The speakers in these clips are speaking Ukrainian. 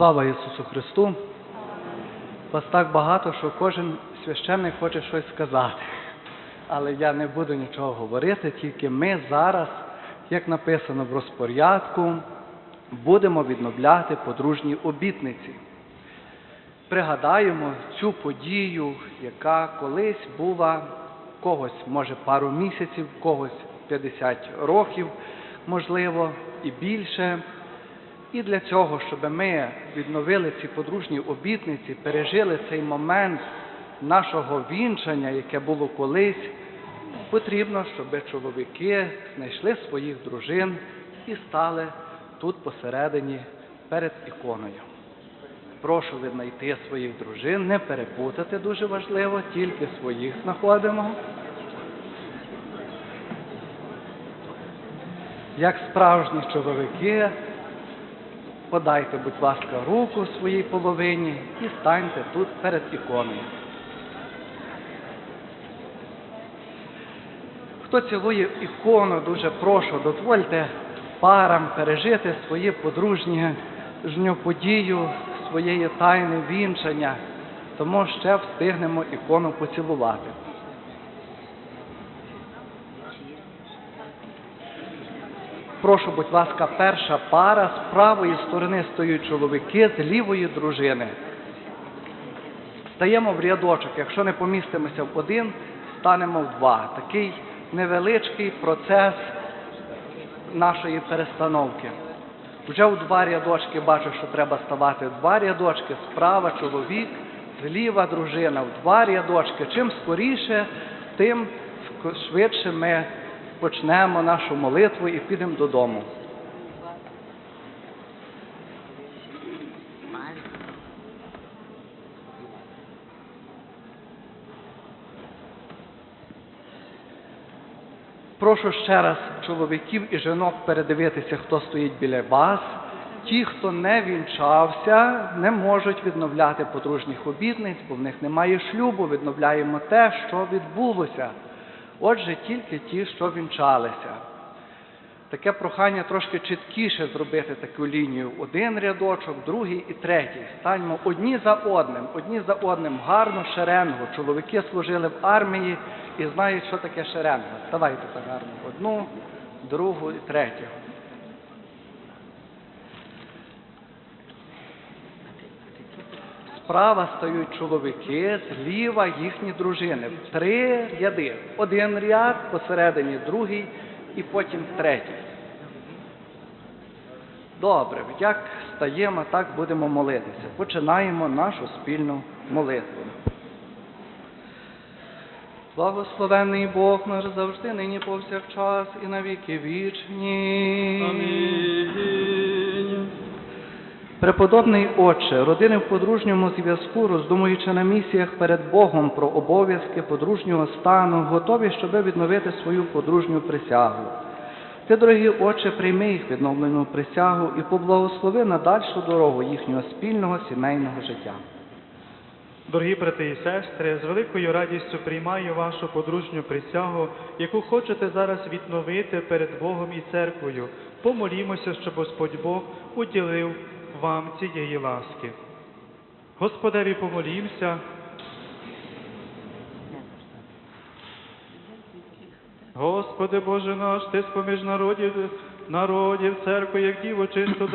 Слава Ісусу Христу! Вас так багато, що кожен священник хоче щось сказати. Але я не буду нічого говорити, тільки ми зараз, як написано в розпорядку, будемо відновляти подружні обітниці. Пригадаємо цю подію, яка колись була когось, може, пару місяців, когось 50 років, можливо, і більше. І для цього, щоб ми відновили ці подружні обітниці, пережили цей момент нашого вінчання, яке було колись, потрібно, щоб чоловіки знайшли своїх дружин і стали тут посередині перед іконою. Прошу віднайти своїх дружин, не перепутати дуже важливо, тільки своїх знаходимо. Як справжні чоловіки, подайте, будь ласка, руку своїй половині і станьте тут перед іконою. Хто цілує ікону, дуже прошу, дозвольте парам пережити своє подружнє жню подію, своєї тайни вінчання, тому ще встигнемо ікону поцілувати. Прошу, будь ласка, перша пара з правої сторони стоять чоловіки, з лівої дружини. Стаємо в рядочок. Якщо не помістимося в один, станемо в два. Такий невеличкий процес нашої перестановки. Вже в два рядочки бачу, що треба ставати два рядочки. Справа чоловік, зліва дружина, в два рядочки. Чим скоріше, тим швидше ми почнемо нашу молитву і підемо додому. Прошу ще раз чоловіків і жінок передивитися, хто стоїть біля вас. Ті, хто не вінчався, не можуть відновляти подружніх обітниць, бо в них немає шлюбу. Відновляємо те, що відбулося. Отже, тільки ті, що вінчалися. Таке прохання трошки чіткіше зробити таку лінію. Один рядочок, другий і третій. Станьмо одні за одним, одні за одним, гарну шеренгу. Чоловіки служили в армії і знають, що таке шеренга. Ставайте так гарно. Одну, другу і третю. Справа стають чоловіки, зліва їхні дружини. Три ряди. Один ряд, посередині другий і потім третій. Добре, як стаємо, так будемо молитися. Починаємо нашу спільну молитву. Благословенний Бог наш завжди, нині повсякчас і на віки вічні. Преподобний Отче, родини в подружньому зв'язку, роздумуючи на місіях перед Богом про обов'язки подружнього стану, готові, щоб відновити свою подружню присягу. Ти, дорогі Отче, прийми їх відновлену присягу і поблагослови на дальшу дорогу їхнього спільного сімейного життя. Дорогі брати і сестри, з великою радістю приймаю вашу подружню присягу, яку хочете зараз відновити перед Богом і церквою. Помолімося, щоб Господь Бог уділив вам цієї ласки. Господеві помолімся. Господи Боже наш, Ти споміж народів, народів церкви, як діво чисто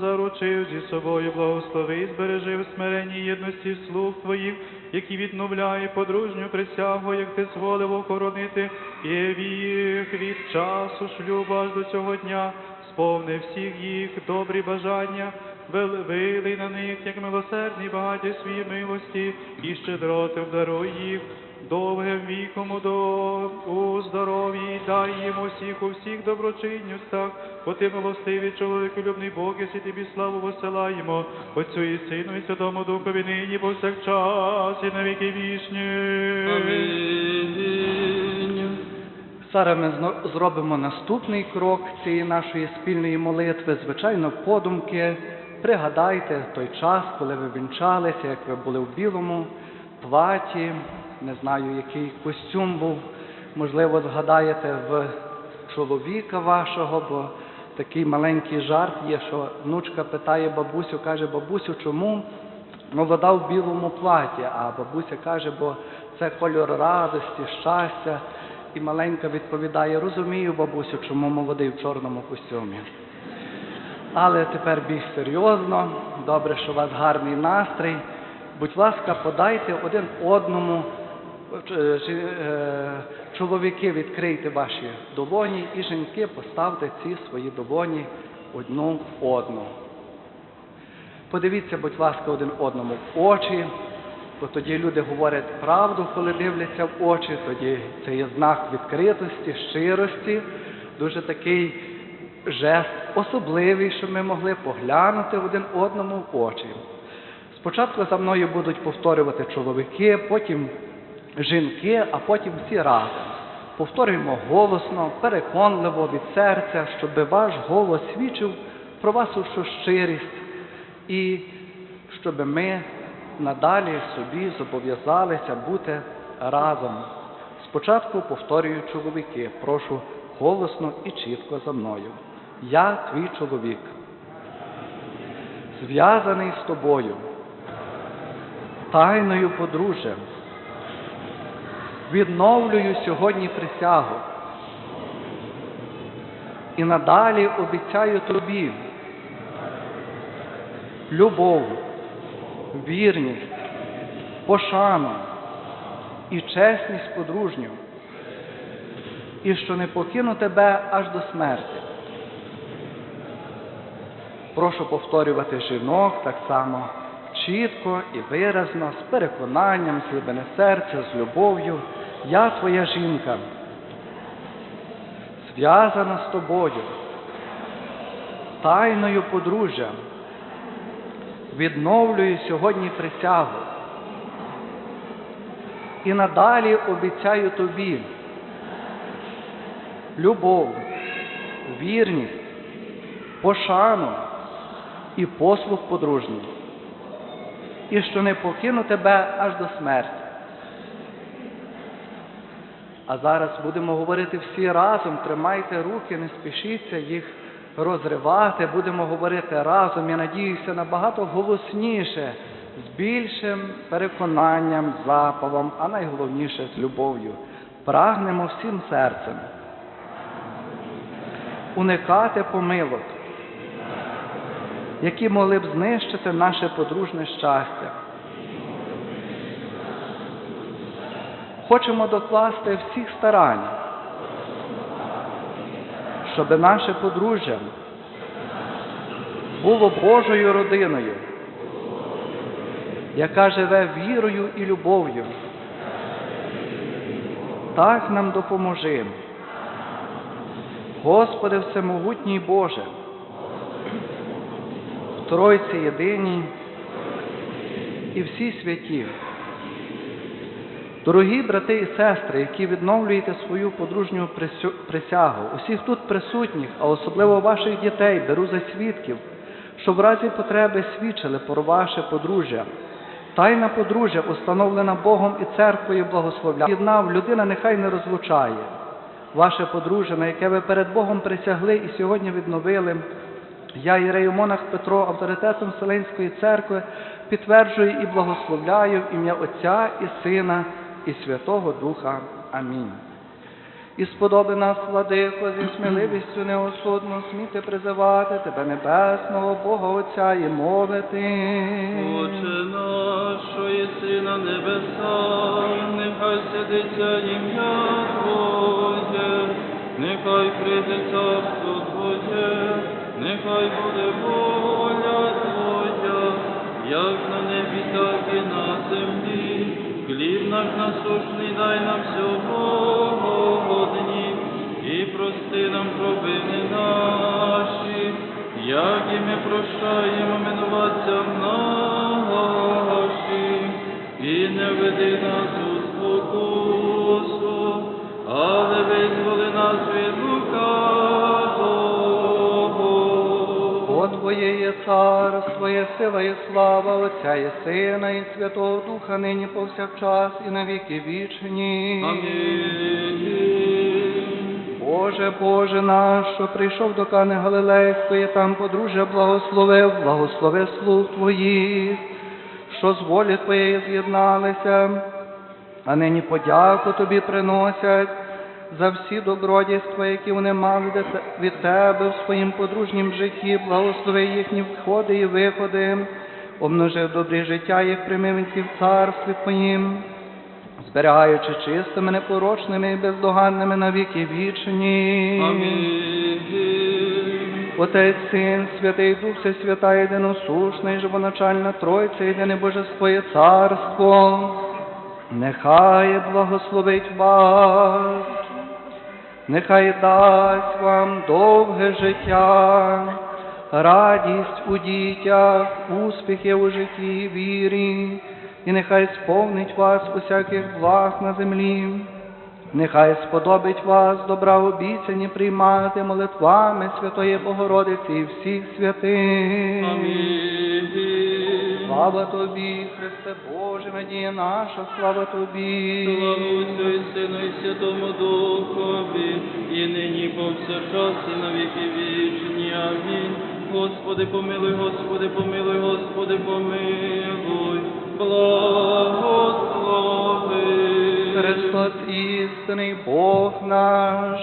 заручив зі собою, благослови і збережи в смиренні єдності слуг Твоїх, які відновляє подружню присягу, як Ти зволив охоронити і їх від часу шлюбу аж до цього дня, сповни всіх їх добрі бажання, вилий на них, як милосердний багаті свої милості, і щедроти вдаруй їх довгим віком у здоров'ї, дай їм усіх у всіх доброчинностях, бо ти милостивий чоловіколюбний Бог, і тобі славу посилаємо, Отцю і Сину, і Святому Духові нині повсякчас, і на віки вічні. Амінь. Зараз ми зробимо наступний крок цієї нашої спільної молитви. Звичайно, подумки. Пригадайте той час, коли ви вінчалися, як ви були в білому платі, не знаю, який костюм був. Можливо, згадаєте в чоловіка вашого, бо такий маленький жарт є, що внучка питає бабусю, каже, бабусю, чому молода в білому платі? А бабуся каже, бо це кольор радості, щастя. І маленька відповідає, розумію, бабусю, чому молодий в чорному костюмі. Але тепер більш серйозно. Добре, що у вас гарний настрій. Будь ласка, подайте один одному. Е, е, Чоловіки, відкрийте ваші долоні, і жінки поставте ці свої долоні одну в одну. Подивіться, будь ласка, один одному в очі, бо тоді люди говорять правду, коли дивляться в очі, тоді це є знак відкритості, щирості, дуже такий жест особливий, щоб ми могли поглянути один одному в очі. Спочатку за мною будуть повторювати чоловіки, потім жінки, а потім всі разом. Повторюємо голосно, переконливо від серця, щоб ваш голос свідчив про вашу щирість і щоб ми надалі собі зобов'язалися бути разом. Спочатку повторюю чоловіки, прошу голосно і чітко за мною. Я твій чоловік, зв'язаний з тобою, тайною подружжя. Відновлюю сьогодні присягу і надалі обіцяю тобі любов, вірність, пошану і чесність подружню, і що не покину тебе аж до смерті. Прошу повторювати жінок так само чітко і виразно, з переконанням, з глибини серця, з любов'ю. Я твоя жінка, зв'язана з тобою, тайною подружжя, відновлюю сьогодні присягу. І надалі обіцяю тобі любов, вірність, пошану і послуг подружній, і що не покину тебе аж до смерті. А зараз будемо говорити всі разом, тримайте руки, не спішіться їх розривати, будемо говорити разом, я надіюся, набагато голосніше, з більшим переконанням, запалом, а найголовніше з любов'ю. Прагнемо всім серцем уникати помилок, які могли б знищити наше подружне щастя. Хочемо докласти всіх старань, щоб наше подружжя було Божою родиною, яка живе вірою і любов'ю. Так нам допоможи. Господи Всемогутній Боже, в Тройці єдиній і всі святі. Дорогі брати і сестри, які відновлюєте свою подружню присягу, усіх тут присутніх, а особливо ваших дітей, беру за свідків, що в разі потреби свідчили про ваше подружжя. Тайна подружжя, установлена Богом і церквою, благословляє. Єднав, людина нехай не розлучає. Ваше подружжя, на яке ви перед Богом присягли і сьогодні відновили, я, Єрею-монах Петро, авторитетом Вселенської церкви, підтверджую і благословляю ім'я Отця і Сина і Святого Духа. Амінь. І сподоби нас, владико, зі сміливістю неосудно сміти призивати Тебе Небесного Бога Отця і мовити. Отче наш, що єси на небесах, нехай святиться ім'я Твоє, нехай прийде царство Твоє, нехай буде воля Твоя, як на небі, так і наш насущний дай нам сьогодні, і прости нам провини наші, як і ми прощаємо минуватцям нашим, і не веди нас у спокусу, але визволи Твоє є царство, є сила і слава Отця і Сина, і Святого Духа, нині повсякчас і на віки вічні. Амінь. Боже, Боже наш, що прийшов до Кани Галилейської, там подружжя благословив, благослови слуг Твоїх, що з волі Твоєї з'єдналися, а нині подяку Тобі приносять за всі добродійства, які вони мали від Тебе в своїм подружнім житті, благослови їхні входи і виходи, обмножи добрі життя їх примивенців в царстві Твоїм зберігаючи чистими, непорочними і бездоганними на віки вічні. Амінь. Отець, Син, Святий Дух, Вся свята, єдиносушна і живоначальна Тройця, єдине Божество і царство, нехай благословить вас, нехай дасть вам довге життя, радість у дітях, успіхи у житті вірі, і нехай сповнить вас усяких благ на землі. Нехай сподобить вас добра обіцяні приймати молитвами Святої Богородиці і всіх святих. Амінь. Слава тобі, Христе Боже, надія наша, слава тобі. Слава Отцю і Сину і Святому Духові, і нині повсякчас і на віки вічні. Амінь. Господи, помилуй, Господи, помилуй, Господи, помилуй, благослови. Христос істинний Бог наш,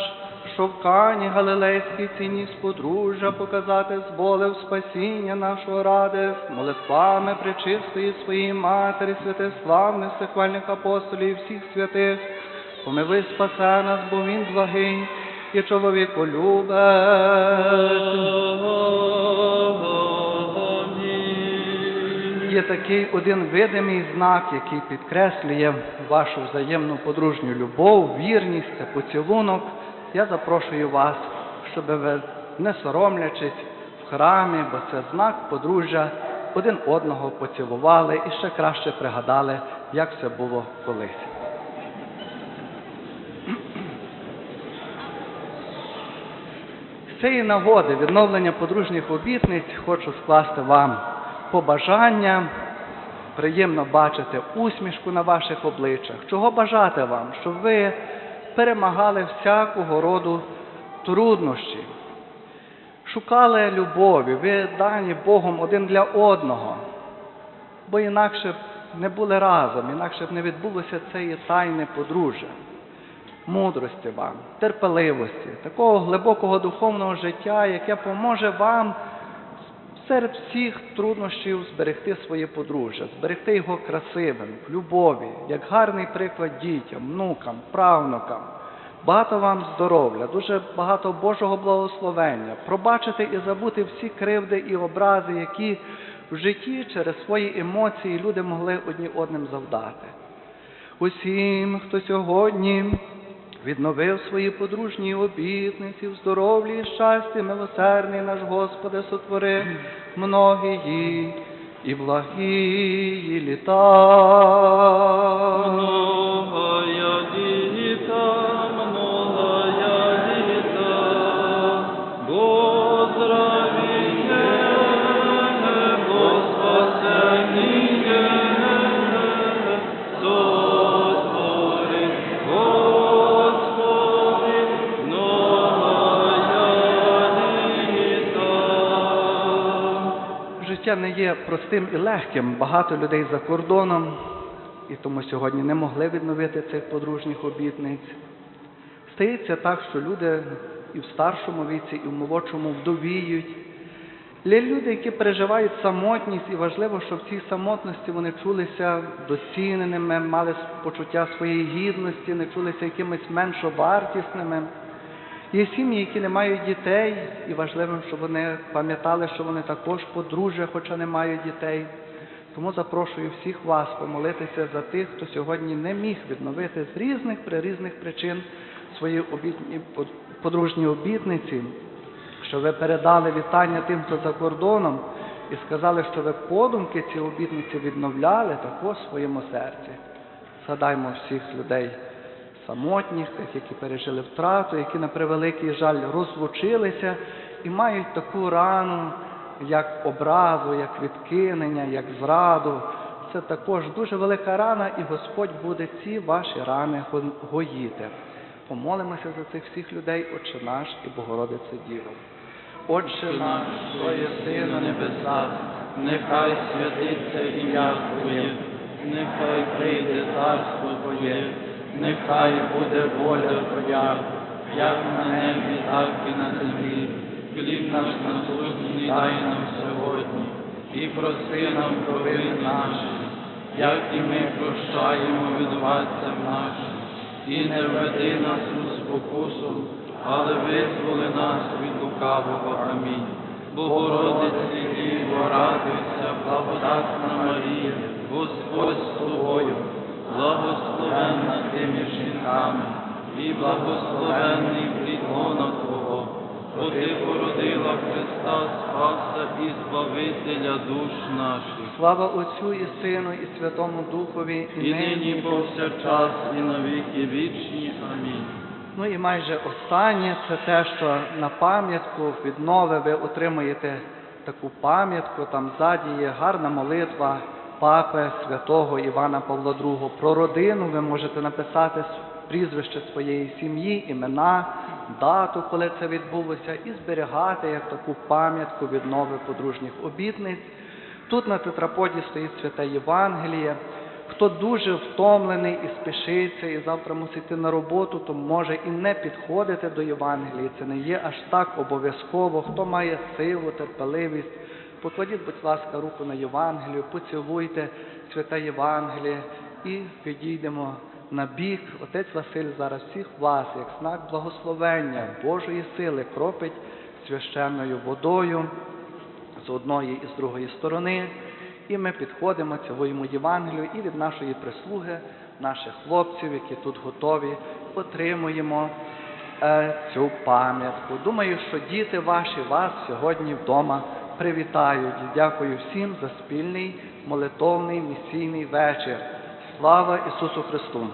що в Кані Галилейській ціні подружжя показати зболив спасіння нашого ради, молитвами пречистої своєї матері, святих славних всехвальних апостолів всіх святих, помиви спасе нас, бо він благий і чоловіку. Є такий один видимий знак, який підкреслює вашу взаємну подружню любов, вірність, це поцілунок. Я запрошую вас, щоб ви, не соромлячись, в храмі, бо це знак подружжя, один одного поцілували і ще краще пригадали, як це було колись. З цієї нагоди відновлення подружніх обітниць хочу скласти вам побажання. Приємно бачити усмішку на ваших обличчях. Чого бажати вам? Щоб ви перемагали всякого роду труднощі, шукали любові, ви дані Богом один для одного, бо інакше б не були разом, інакше б не відбулося цієї тайне подружжя. Мудрості вам, терпеливості, такого глибокого духовного життя, яке поможе вам серед всіх труднощів зберегти своє подружжя, зберегти його красивим, в любові, як гарний приклад дітям, внукам, правнукам. Багато вам здоров'я, дуже багато Божого благословення, пробачити і забути всі кривди і образи, які в житті через свої емоції люди могли одні одним завдати. Усім, хто сьогодні відновив свої подружні обітниці, в здоров'ї і щасті, милосердний наш Господи сотвори многії і благії літа, простим і легким. Багато людей за кордоном, і тому сьогодні не могли відновити цих подружніх обітниць. Стається так, що люди і в старшому віці, і в молодшому вдовіють. Є люди, які переживають самотність, і важливо, щоб в цій самотності вони чулися доціненими, мали почуття своєї гідності, не чулися якимись меншовартісними. Є сім'ї, які не мають дітей, і важливим, щоб вони пам'ятали, що вони також подружжя, хоча не мають дітей. Тому запрошую всіх вас помолитися за тих, хто сьогодні не міг відновити з різних при різних причин свої обітні, подружні обітниці, що ви передали вітання тим, хто за кордоном, і сказали, що ви подумки ці обітниці відновляли також в своєму серці. Згадаймо всіх людей самотніх, тих, які пережили втрату, які на превеликий жаль розлучилися і мають таку рану, як образу, як відкинення, як зраду. Це також дуже велика рана, і Господь буде ці ваші рани гоїти. Помолимося за цих всіх людей, Отче наш і Богородице Діво. Отче наш, що єси на небесах, нехай святиться ім'я Твоє, нехай прийде царство Твоє, нехай буде воля Твоя, як на небі, так і на землі. Хліб наш насущний дай нам сьогодні, і прости нам провини наші, як і ми прощаємо винуватцям нашим, і не введи нас у спокусу, але визволи нас від лукавого. Амінь. Богородиці Діво, радуйся, благодатна Марія, Господь з тобою, благословенна ти між жінками, і благословенний плід лона Твого, бо ти породила Христа Спаса і Збавителя душ наших. Слава Отцю і Сину, і Святому Духові, І нині повсякчас, і на віки вічні. Амінь. Ну і майже останнє це те, що на пам'ятку віднови ви отримуєте таку пам'ятку. Там ззаді є гарна молитва папи святого Івана Павла II. Про родину ви можете написати прізвище своєї сім'ї, імена, дату, коли це відбулося, і зберігати як таку пам'ятку віднови подружніх обітниць. Тут на тетраподі стоїть святе Євангеліє. Хто дуже втомлений і спішиться, і завтра мусить на роботу, то може і не підходити до Євангелії. Це не є аж так обов'язково. Хто має силу, терпеливість, покладіть, будь ласка, руку на Євангелію, поцілуйте святе Євангеліє і підійдемо на бік. Отець Василь зараз всіх вас, як знак благословення Божої сили, кропить священною водою з одної і з другої сторони. І ми підходимо, цілуємо Євангелію і від нашої прислуги, наших хлопців, які тут готові, отримуємо е, цю пам'ятку. Думаю, що діти ваші вас сьогодні вдома привітають. І Дякую всім за спільний молитовний місійний вечір. Слава Ісусу Христу!